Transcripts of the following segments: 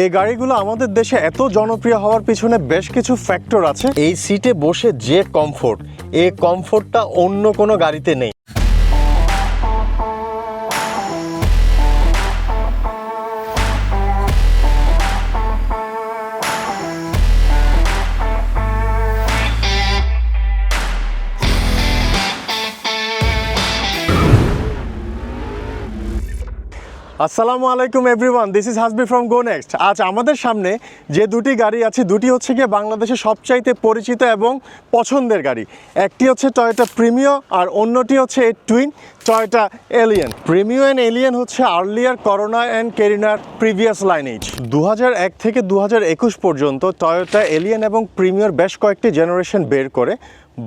এই গাড়িগুলো আমাদের দেশে এত জনপ্রিয় হওয়ার পিছনে বেশ কিছু ফ্যাক্টর আছে। এই সিটে বসে যে কমফোর্ট এই কমফোর্টটা অন্য কোনো গাড়িতে নেই। আসসালামু আলাইকুম everyone this is Hasbi from go next আজ আমাদের সামনে যে দুটি গাড়ি আছে, দুটি হচ্ছে গিয়ে বাংলাদেশের সবচাইতে পরিচিত এবং পছন্দের গাড়ি। একটি হচ্ছে টয়োটা প্রিমিও আর অন্যটি হচ্ছে এর twin Toyota Allion Premio and Allion হচ্ছে আর্লিয়ার করোনা অ্যান্ড কেরিনার প্রিভিয়াস লাইন লাইনেজ দু থেকে দু পর্যন্ত টয়োটা এলিয়েন এবং প্রিমিয়র বেশ কয়েকটি জেনারেশন বের করে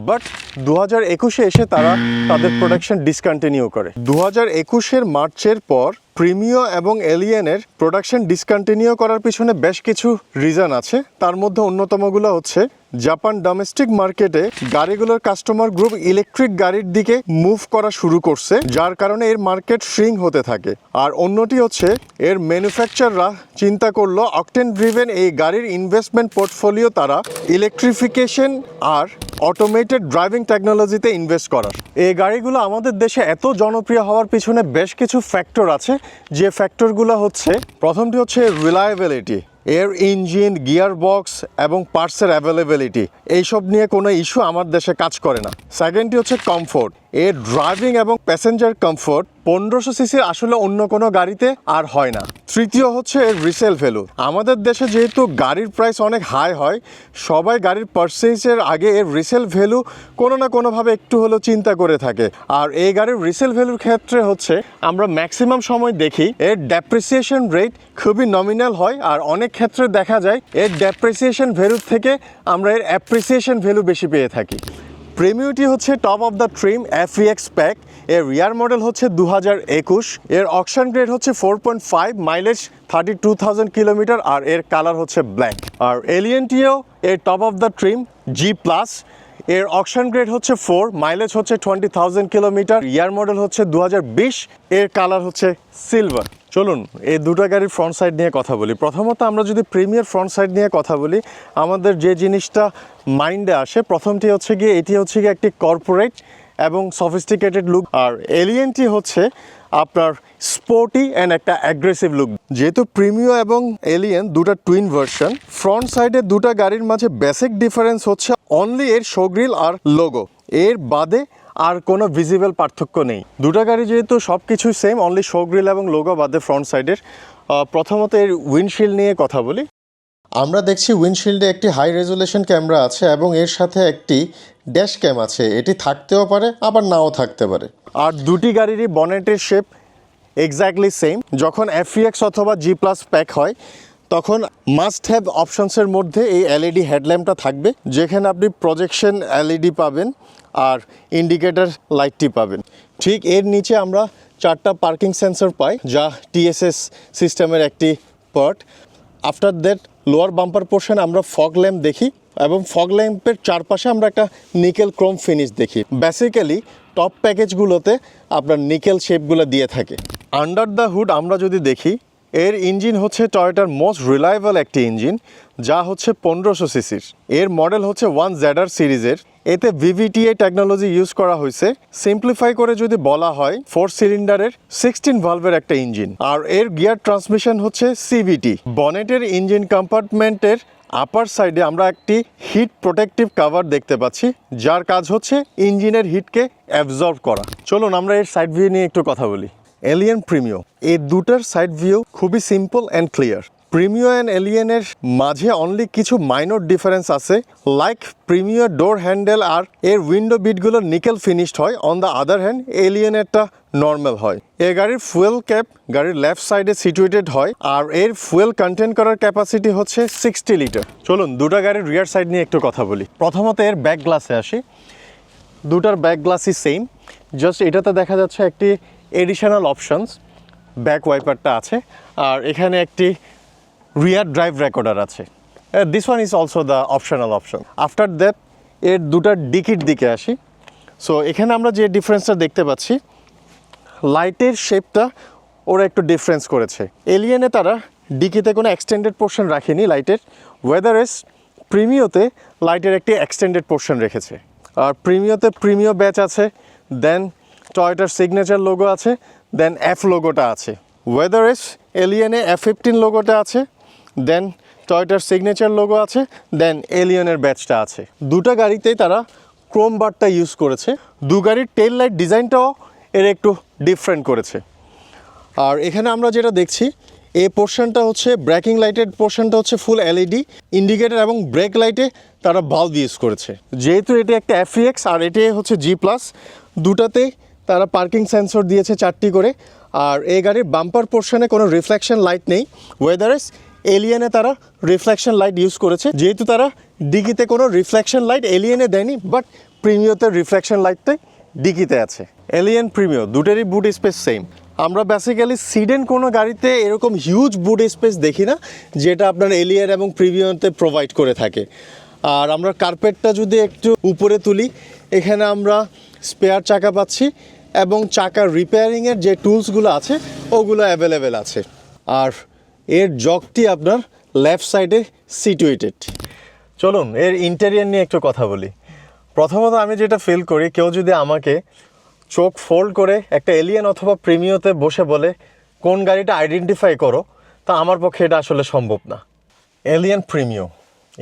বাট দু হাজার একুশে এসে তারা তাদের প্রোডাকশন ডিসকন্টিনিউ করে। দু হাজার একুশের মার্চের পর প্রিমিও এবং এলিয়েনের প্রোডাকশন ডিসকন্টিনিউ করার পিছনে বেশ কিছু রিজন আছে। তার মধ্যে অন্যতমগুলো হচ্ছে, জাপান ডোমেস্টিক মার্কেটে গাড়িগুলোর কাস্টমার গ্রুপ ইলেকট্রিক গাড়ির দিকে মুভ করা শুরু করছে, যার কারণে এর মার্কেট শ্রিং হতে থাকে। আর অন্যটি হচ্ছে, এর ম্যানুফ্যাকচাররা চিন্তা করল অকটেন ড্রিভেন এই গাড়ির ইনভেস্টমেন্ট পোর্টফোলিও তারা ইলেকট্রিফিকেশন আর অটোমেটেড ড্রাইভিং টেকনোলজিতে ইনভেস্ট করার। এই গাড়িগুলো আমাদের দেশে এত জনপ্রিয় হওয়ার পিছনে বেশ কিছু ফ্যাক্টর আছে, যে ফ্যাক্টরগুলো হচ্ছে, প্রথমটি হচ্ছে রিলায়েবিলিটি এর ইঞ্জিন গিয়ার বক্স এবং পার্টসের অ্যাভেলেবিলিটি এইসব নিয়ে কোনো ইস্যু আমার দেশে কাজ করে না। সেকেন্ডটি হচ্ছে কমফোর্ট এর ড্রাইভিং এবং প্যাসেঞ্জার কমফোর্ট পনেরোশো সিসির আসলে অন্য কোনো গাড়িতে আর হয় না। তৃতীয় হচ্ছে এর রিসেল ভ্যালু আমাদের দেশে যেহেতু গাড়ির প্রাইস অনেক হাই হয়, সবাই গাড়ির পারচেজের আগে এর রিসেল ভ্যালু কোনো না কোনোভাবে একটু হলেও চিন্তা করে থাকে। আর এই গাড়ির রিসেল ভ্যালুর ক্ষেত্রে হচ্ছে আমরা ম্যাক্সিমাম সময় দেখি, এর ডেপ্রিসিয়েশন রেট খুবই নমিনাল হয় আর অনেক ক্ষেত্রে দেখা যায় এর ডেপ্রিসিয়েশন ভ্যালুর থেকে আমরা এর অ্যাপ্রিসিয়েশন ভ্যালু বেশি পেয়ে থাকি। প্রিমিউটি হচ্ছে top of the trim FEX pack. এর রিয়ার মডেল হচ্ছে দু হাজার একুশ। এর অকশন গ্রেড হচ্ছে four point five, mileage thirty two thousand kilometre, আর এর কালার হচ্ছে ব্ল্যাক। আর এলিয়েনটিও এর top of the trim, G plus. এর অকশন গ্রেড হচ্ছে ফোর, মাইলেজ হচ্ছে twenty thousand kilometre. Year model হচ্ছে দু হাজার বিশ। এর কালার হচ্ছে সিলভার। চলুন, এই দুটো গাড়ির ফ্রন্ট সাইড নিয়ে কথা বলি। প্রথমত আমরা যদি প্রিমিয়ার ফ্রন্ট সাইড নিয়ে কথা বলি, আমাদের যে জিনিসটা মাইন্ডে আসে, প্রথমটি হচ্ছে গিয়ে, এটি হচ্ছে গিয়ে একটি কর্পোরেট এবং সফিস্টিকেটেড লুক আর এলিয়েনটি হচ্ছে আপনার স্পোর্টি অ্যান্ড একটা অ্যাগ্রেসিভ লুক যেহেতু প্রিমিও এবং এলিয়েন দুটো টুইন ভার্সন ফ্রন্ট সাইডে দুটো গাড়ির মাঝে বেসিক ডিফারেন্স হচ্ছে অনলি এর শোগ্রিল আর লোগো এর বাদে আর কোনো ভিজিবল পার্থক্য নেই। দুটো গাড়ি যেহেতু সব কিছুই সেম অনলি শোগ্রিল এবং লোগো বাদে ফ্রন্ট সাইডের প্রথমত এর উইন্ডশিল্ড নিয়ে কথা বলি। আমরা দেখছি উইন্ডশিল্ডে একটি হাই রেজুলেশন ক্যামেরা আছে এবং এর সাথে একটি ড্যাশ ক্যাম আছে। এটি থাকতেও পারে, আবার নাও থাকতে পারে। আর দুটি গাড়িরই বনেটের শেপ এক্স্যাক্টলি সেম যখন এফইএক্স অথবা জি প্লাস প্যাক হয়, তখন মাস্ট হ্যাভ অপশনসের মধ্যে এই এলইডি হেডল্যাম্পটা থাকবে। যেখানে আপনি প্রজেকশন এলইডি পাবেন। আর ইন্ডিকেটার লাইটটি পাবেন। ঠিক এর নিচে আমরা চারটা পার্কিং সেন্সর পাই, যা টিএসএস সিস্টেমের একটি part after that lower bumper portion আমরা ফগ ল্যাম্প দেখি এবং ফগ ল্যাম্পের চারপাশে আমরা একটা নিকেল ক্রোম ফিনিশ দেখি। বেসিক্যালি টপ প্যাকেজগুলোতে আপনার নিকেল শেপগুলো দিয়ে থাকে। আন্ডার দ্য হুড আমরা যদি দেখি, এর ইঞ্জিন হচ্ছে টয়োটার মোস্ট রিলায়েবল একটি ইঞ্জিন যা হচ্ছে পনেরোশো সিসির এর মডেল হচ্ছে ওয়ান জেডার সিরিজের এতে ভিভিটিএ টেকনোলজি ইউজ করা হয়েছে। সিম্পলিফাই করে যদি বলা হয় ফোর সিলিন্ডারের সিক্সটিন ভালভের একটা ইঞ্জিন আর এর গিয়ার ট্রান্সমিশন হচ্ছে সিভিটি বনেটের ইঞ্জিন কম্পার্টমেন্টের আপার সাইডে আমরা একটি হিট প্রোটেক্টিভ কাভার দেখতে পাচ্ছি, যার কাজ হচ্ছে ইঞ্জিনের হিটকে অ্যাবজর্ব করা। চলুন আমরা এর সাইড ভিউ নিয়ে একটু কথা বলি। এলিয়েন প্রিমিও এই দুটার সাইড ভিউ খুবই simple and clear Premio and এলিয়েনের মাঝে অনলি কিছু মাইনর ডিফারেন্স আছে লাইক প্রিমিও ডোর হ্যান্ডেল আর এর উইন্ডো বিটগুলো নিকেল ফিনিশড হয় অন দ্য আদার হ্যান্ড এলিয়েনেরটা নর্মাল হয়। এ গাড়ির ফুয়েল ক্যাপ গাড়ির লেফট সাইডে সিচুয়েটেড হয়, আর এর ফুয়েল কন্টেন্ট করার ক্যাপাসিটি হচ্ছে সিক্সটি লিটার চলুন, দুটো গাড়ির রিয়ার সাইড নিয়ে একটু কথা বলি। প্রথমত এর ব্যাক গ্লাসে আসি। দুটার ব্যাক গ্লাসই সেম জাস্ট এটাতে দেখা যাচ্ছে একটি এডিশনাল অপশানস ব্যাক ওয়াইপারটা আছে, আর এখানে একটি রিয়ার ড্রাইভ রেকর্ডার আছে। This one is also the optional option after that এর দুটার ডিকির দিকে আসি। সো এখানে আমরা যে ডিফারেন্সটা দেখতে পাচ্ছি লাইটের শেপটা ওরা একটু ডিফারেন্স করেছে। এলিয়েনে তারা ডিকিতে কোনো এক্সটেন্ডেড পোর্শন রাখেনি লাইটের ওয়েদার এস প্রিমিওতে লাইটের একটি এক্সটেন্ডেড পোর্শন রেখেছে। আর প্রিমিওতে প্রিমিও ব্যাচ আছে দেন টয়টার সিগনেচার লোগো আছে দেন এফ লোগোটা আছে। ওয়েদার এস এলিয়েনে এফ ফিফটিন লোগোটা আছে দেন টয়টার সিগনেচার লোগো আছে। দেন এলিয়নের ব্যাচটা আছে। দুটো গাড়িতেই তারা ক্রোম বারটা ইউজ করেছে। দু গাড়ির টেল লাইট ডিজাইনটাও এর একটু ডিফারেন্ট করেছে। আর এখানে আমরা যেটা দেখছি এই পোর্শনটা হচ্ছে ব্রেকিং লাইটের পোর্শনটা হচ্ছে ফুল এলইডি ইন্ডিকেটর এবং ব্রেক লাইটে তারা বাল্ব ইউজ করেছে। যেহেতু এটি একটা এফিএক্স আর এটি হচ্ছে জি প্লাস দুটাতেই তারা পার্কিং সেন্সর দিয়েছে চারটি করে। আর এই গাড়ির বাম্পার পোর্শনে কোনো রিফ্লেকশন লাইট নেই। ওয়েদারেস এলিয়েনে তারা রিফ্লেকশন লাইট ইউজ করেছে। যেহেতু তারা ডিগিতে কোনো রিফ্লেকশন লাইট এলিয়েনে দেয়নি বাট প্রিমিওতে রিফ্লেকশন লাইটটাই ডিগিতে আছে। এলিয়েন প্রিমিও দুটোরই বুট স্পেস সেম আমরা বেসিক্যালি সিডেন কোনো গাড়িতে এরকম হিউজ বুট স্পেস দেখি না, যেটা আপনার এলিয়েন এবং প্রিমিয়তে প্রোভাইড করে থাকে। আর আমরা কার্পেটটা যদি একটু উপরে তুলি, এখানে আমরা স্পেয়ার চাকা পাচ্ছি এবং চাকার রিপেয়ারিংয়ের যে টুলসগুলো আছে, ওগুলো অ্যাভেলেবেল আছে। আর এর জগটি আপনার লেফট সাইডে সিটুয়েটেড চলুন, এর ইন্টেরিয়ার নিয়ে একটু কথা বলি। প্রথমত আমি যেটা ফিল করি, কেউ যদি আমাকে চোখ ফোল্ড করে একটা এলিয়েন অথবা প্রিমিওতে বসে বলে, কোন গাড়িটা আইডেন্টিফাই করো? তা আমার পক্ষে এটা আসলে সম্ভব না। এলিয়েন প্রিমিও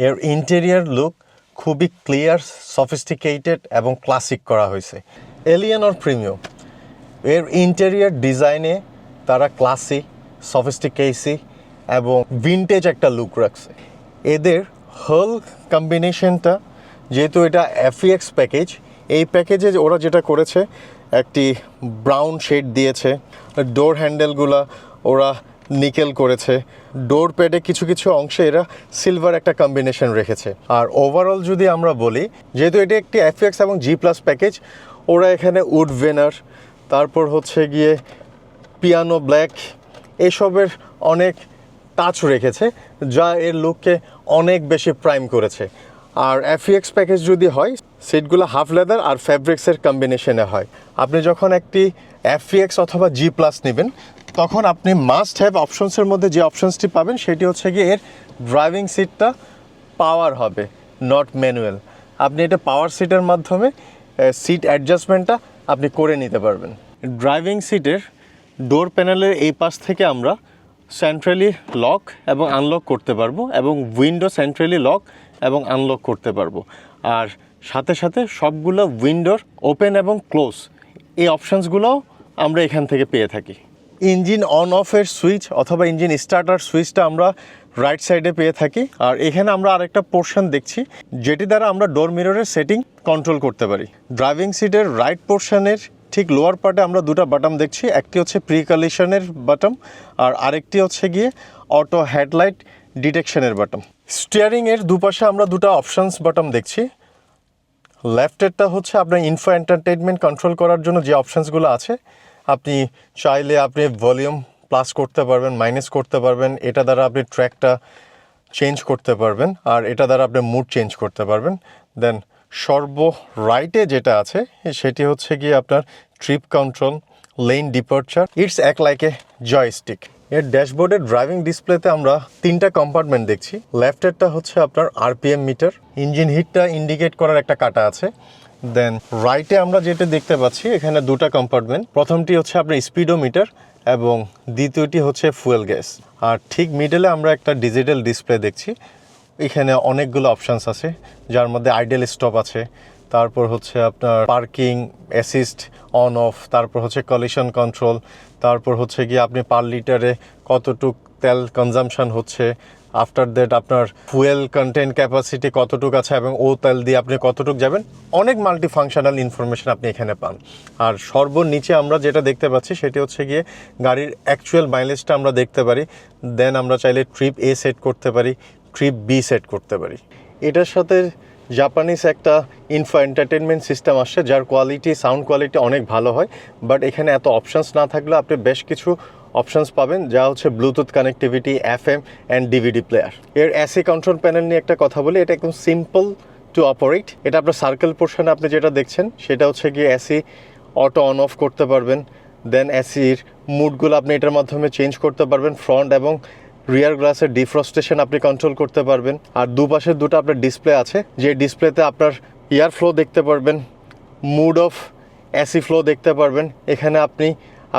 এর ইন্টেরিয়ার লুক খুবই ক্লিয়ার সফিস্টিকেটেড এবং ক্লাসিক করা হয়েছে। এলিয়েন অর প্রিমিও এর ইন্টেরিয়ার ডিজাইনে তারা ক্লাসি সফিস্টিকেসি এবং ভিনটেজ একটা লুক রাখছে। এদের হোল কম্বিনেশনটা যেহেতু এটা এফিএক্স প্যাকেজ এই প্যাকেজে ওরা যেটা করেছে, একটি ব্রাউন শেড দিয়েছে ডোর হ্যান্ডেলগুলা ওরা নিকেল করেছে ডোর প্যাডে কিছু কিছু অংশে এরা সিলভার একটা কম্বিনেশন রেখেছে। আর ওভারঅল যদি আমরা বলি, যেহেতু এটি একটি এফএক্স এবং জি প্লাস প্যাকেজ ওরা এখানে উড ভেনার তারপর হচ্ছে গিয়ে পিয়ানো ব্ল্যাক এসবের অনেক টাচ রেখেছে, যা এর লুককে অনেক বেশি প্রাইম করেছে। আর এফিএক্স প্যাকেজ যদি হয় সিটগুলো হাফ লেদার আর ফ্যাব্রিক্সের কম্বিনেশনে হয়। আপনি যখন একটি এফিএক্স অথবা জি প্লাস নেবেন, তখন আপনি মাস্ট হ্যাভ অপশনসের মধ্যে যে অপশনসটি পাবেন, সেটি হচ্ছে গিয়ে এর ড্রাইভিং সিটটা পাওয়ার হবে নট ম্যানুয়াল আপনি এটা পাওয়ার সিটের মাধ্যমে সিট অ্যাডজাস্টমেন্টটা আপনি করে নিতে পারবেন। ড্রাইভিং সিটের ডোর প্যানেলের এই পাশ থেকে আমরা সেন্ট্রালি লক এবং আনলক করতে পারব এবং উইন্ডো সেন্ট্রালি লক এবং আনলক করতে পারব। আর সাথে সাথে সবগুলো উইন্ডোর ওপেন এবং ক্লোজ এই অপশানসগুলোও আমরা এখান থেকে পেয়ে থাকি। ইঞ্জিন অন অফের সুইচ অথবা ইঞ্জিন স্টার্টার সুইচটা আমরা রাইট সাইডে পেয়ে থাকি। আর এখানে আমরা আরেকটা পোর্শন দেখছি, যেটি দ্বারা আমরা ডোর মিররের সেটিং কন্ট্রোল করতে পারি। ড্রাইভিং সিটের রাইট পোর্শনের ঠিক লোয়ার পার্টে আমরা দুটো বাটাম দেখছি। একটি হচ্ছে প্রিকলিশনের বাটন আর আরেকটি হচ্ছে গিয়ে অটো হেডলাইট ডিটেকশনের বাটন স্টিয়ারিংয়ের দুপাশে আমরা দুটো অপশানস বাটন দেখছি। লেফটেরটা হচ্ছে আপনার ইনফো এন্টারটেনমেন্ট কন্ট্রোল করার জন্য যে অপশানসগুলো আছে। আপনি চাইলে আপনি ভলিউম প্লাস করতে পারবেন মাইনাস করতে পারবেন। এটা দ্বারা আপনি ট্র্যাকটা চেঞ্জ করতে পারবেন আর এটা দ্বারা আপনি মুড চেঞ্জ করতে পারবেন। দেন সর্ব রাইটে যেটা আছে, সেটি হচ্ছে গিয়ে আপনার trip control lane departure it's এক লাইক এ জয়স্টিক এর ড্যাশবোর্ডের ড্রাইভিং ডিসপ্লেতে আমরা তিনটা কম্পার্টমেন্ট দেখছি। লেফটেরটা হচ্ছে আপনার আরপিএম মিটার ইঞ্জিন হিটটা ইন্ডিকেট করার একটা কাটা আছে। দেন রাইটে আমরা যেটা দেখতে পাচ্ছি, এখানে দুটা কম্পার্টমেন্ট প্রথমটি হচ্ছে আপনার স্পিডোমিটার এবং দ্বিতীয়টি হচ্ছে ফুয়েল গ্যাস আর ঠিক মিডলে আমরা একটা ডিজিটাল ডিসপ্লে দেখছি। এখানে অনেকগুলো অপশানস আছে, যার মধ্যে আইডেল স্টপ আছে তারপর হচ্ছে আপনার পার্কিং অ্যাসিস্ট অন অফ তারপর হচ্ছে কলিশন কন্ট্রোল তারপর হচ্ছে গিয়ে আপনি পার লিটারে কতটুক তেল কনজামশন হচ্ছে আফটার দ্যাট আপনার ফুয়েল কন্টেন্ট ক্যাপাসিটি কতটুক আছে এবং ও তেল দিয়ে আপনি কতটুক যাবেন, অনেক মাল্টি ফাংশনাল ইনফরমেশন আপনি এখানে পান। আর সর্বনিচে আমরা যেটা দেখতে পাচ্ছি সেটি হচ্ছে গিয়ে গাড়ির অ্যাকচুয়াল মাইলেজটা আমরা দেখতে পারি দেন আমরা চাইলে ট্রিপ এ সেট করতে পারি ট্রিপ বি সেট করতে পারি। এটার সাথে জাপানিজ একটা ইনফো এন্টারটেনমেন্ট সিস্টেম আসছে, যার কোয়ালিটি সাউন্ড কোয়ালিটি অনেক ভালো হয় বাট এখানে এত অপশানস না থাকলে আপনি বেশ কিছু অপশানস পাবেন, যা হচ্ছে Bluetooth connectivity F M and DVD player এর এসি কন্ট্রোল প্যানেল নিয়ে একটা কথা বলি, এটা একদম সিম্পল টু অপারেট এটা আপনার সার্কেল পোর্শনে আপনি যেটা দেখছেন, সেটা হচ্ছে গিয়ে এসি অটো অন অফ করতে পারবেন দেন এসির মুডগুলো আপনি এটার মাধ্যমে চেঞ্জ করতে পারবেন ফ্রন্ট এবং রিয়ার গ্লাসের ডিফ্রস্টেশন আপনি কন্ট্রোল করতে পারবেন। আর দুপাশে দুটো আপনার ডিসপ্লে আছে। যে ডিসপ্লেতে আপনার এয়ার ফ্লো দেখতে পারবেন মুড অফ অ্যাসি ফ্লো দেখতে পারবেন। এখানে আপনি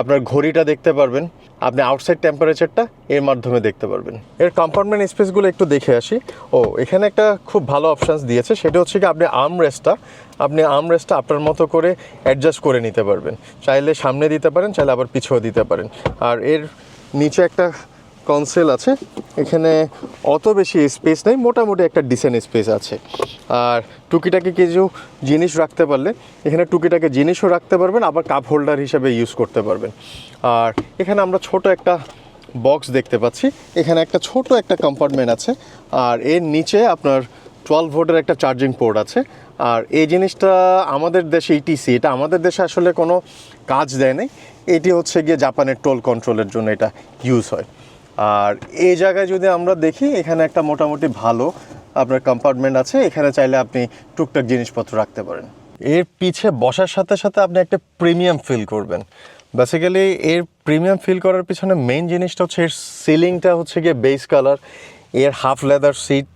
আপনার ঘড়িটা দেখতে পারবেন। আপনি আউটসাইড টেম্পারেচারটা এর মাধ্যমে দেখতে পারবেন। এর কম্পার্টমেন্ট স্পেসগুলো একটু দেখে আসি। ও, এখানে একটা খুব ভালো অপশানস দিয়েছে। সেটা হচ্ছে কি, আপনি আর্ম রেস্টটা আপনি আর্ম রেস্টটা আপনার মতো করে অ্যাডজাস্ট করে নিতে পারবেন। চাইলে সামনে দিতে পারেন, চাইলে আবার পিছেও দিতে পারেন। আর এর নিচে একটা কনসেল আছে। এখানে অত বেশি স্পেস নেই, মোটামুটি একটা ডিসেন্ট স্পেস আছে। আর টুকিটাকে কিছু জিনিস রাখতে পারলে, এখানে টুকিটাকে জিনিসও রাখতে পারবেন, আবার কাপ হোল্ডার হিসেবে ইউজ করতে পারবেন। আর এখানে আমরা ছোট একটা বক্স দেখতে পাচ্ছি। এখানে একটা ছোট একটা কম্পার্টমেন্ট আছে, আর এর নিচে আপনার টুয়েলভ ভোল্টের একটা চার্জিং পোর্ট আছে। আর এই জিনিসটা আমাদের দেশে ইটিসি এটা আমাদের দেশে আসলে কোনো কাজ দেয় নাই। এটি হচ্ছে গিয়ে জাপানের টোল কন্ট্রোলের জন্য এটা ইউজ হয়। আর এই জায়গায় যদি আমরা দেখি, এখানে একটা মোটামুটি ভালো আপনার কম্পার্টমেন্ট আছে। এখানে চাইলে আপনি টুকটাক জিনিসপত্র রাখতে পারেন। এর পিছে বসার সাথে সাথে আপনি একটা প্রিমিয়াম ফিল করবেন। বেসিক্যালি এর প্রিমিয়াম ফিল করার পিছনে মেন জিনিসটা হচ্ছে এর সিলিংটা হচ্ছে গিয়ে বেস কালারের হাফ লেদার সিট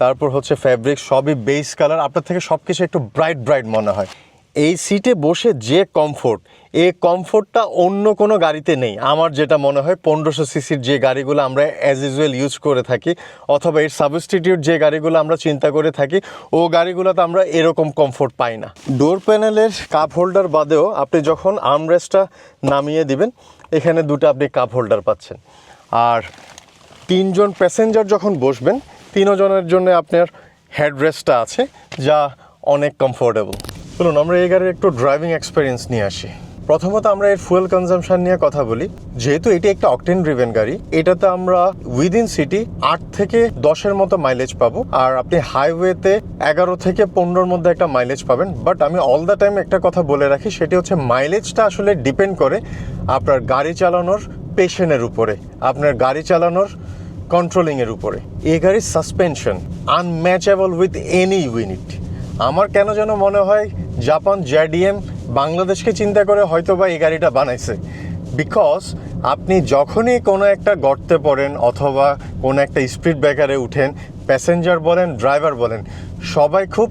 তারপর হচ্ছে ফ্যাব্রিক সবই বেস কালার আপনার থেকে সব কিছু একটু ব্রাইট ব্রাইট মনে হয়। এই সিটে বসে যে কমফোর্ট এই কমফোর্টটা অন্য কোনো গাড়িতে নেই। আমার যেটা মনে হয় পনেরোশো সিসির যে গাড়িগুলো আমরা অ্যাজ ইউজুয়াল ইউজ করে থাকি, অথবা এর সাবস্টিটিউট যে গাড়িগুলো আমরা চিন্তা করে থাকি, ও গাড়িগুলোতে আমরা এরকম কমফোর্ট পাই না। ডোর প্যানেলের কাপ হোল্ডার বাদেও আপনি যখন আর্মরেস্টটা নামিয়ে দিবেন, এখানে দুটো আপনি কাপ হোল্ডার পাচ্ছেন। আর তিনজন প্যাসেঞ্জার যখন বসবেন, তিনজনের জন্য আপনার হেডরেস্টটা আছে, যা অনেক কমফোর্টেবল চলুন, আমরা এই গাড়ির একটু ড্রাইভিং এক্সপিরিয়েন্স নিয়ে আসি। প্রথমত আমরা এর ফুয়েল কনজাম্পশন নিয়ে কথা বলি। যেহেতু এটি একটা অকটেন ড্রিভেন গাড়ি, এটাতে আমরা উইদিন সিটি আট থেকে দশের মতো মাইলেজ পাবো। আর আপনি হাইওয়েতে এগারো থেকে পনেরোর মধ্যে একটা মাইলেজ পাবেন। বাট আমি অল দ্য টাইম একটা কথা বলে রাখি, সেটি হচ্ছে মাইলেজটা আসলে ডিপেন্ড করে আপনার গাড়ি চালানোর পেশেনের উপরে, আপনার গাড়ি চালানোর কন্ট্রোলিংয়ের উপরে। এই গাড়ির suspension unmatchable with any unit আমার কেন যেন মনে হয় জাপান জ্যাডিএম বাংলাদেশকে চিন্তা করে হয়তো বা এই গাড়িটা বানাইছে। বিকজ আপনি যখনই কোনো একটা গর্তে পড়েন অথবা কোনো একটা স্পিড ব্রেকারে উঠেন প্যাসেঞ্জার বলেন ড্রাইভার বলেন, সবাই খুব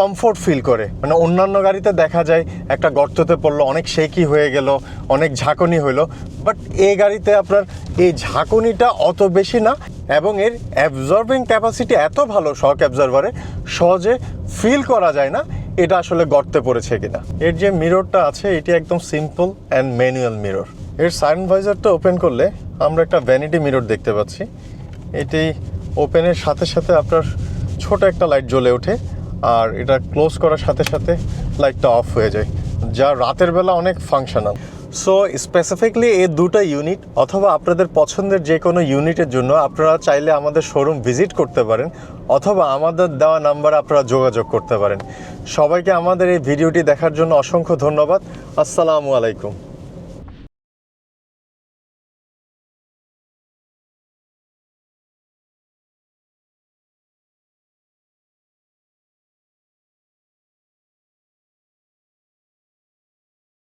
কমফোর্ট ফিল করে। মানে অন্যান্য গাড়িতে দেখা যায়, একটা গর্ততে পড়ল, অনেক শেকি হয়ে গেল, অনেক ঝাঁকুনি হইল। বাট এই গাড়িতে আপনার এই ঝাঁকুনিটা অত বেশি না এবং এর অ্যাবজর্বিং ক্যাপাসিটি এত ভালো শক অ্যাবজর্ভারে সহজে ফিল করা যায় না এটা আসলে গর্তে পড়েছে কিনা। এর যে মিররটা আছে, এটি একদম সিম্পল অ্যান্ড ম্যানুয়াল মিরর এর সাইন ভাইজারটা ওপেন করলে আমরা একটা ভ্যানিটি মিরর দেখতে পাচ্ছি। এটি ওপেনের সাথে সাথে আপনার ছোট একটা লাইট জ্বলে ওঠে। আর এটা ক্লোজ করার সাথে সাথে লাইটটা অফ হয়ে যায়, যা রাতের বেলা অনেক ফাংশনাল সো স্পেসিফিকলি এই দুটো ইউনিট অথবা আপনাদের পছন্দের যে কোনো ইউনিটের জন্য আপনারা চাইলে আমাদের শোরুম ভিজিট করতে পারেন, অথবা আমাদের দেওয়া নাম্বারে আপনারা যোগাযোগ করতে পারেন। সবাইকে আমাদের এই ভিডিওটি দেখার জন্য অসংখ্য ধন্যবাদ। আসসালামু আলাইকুম।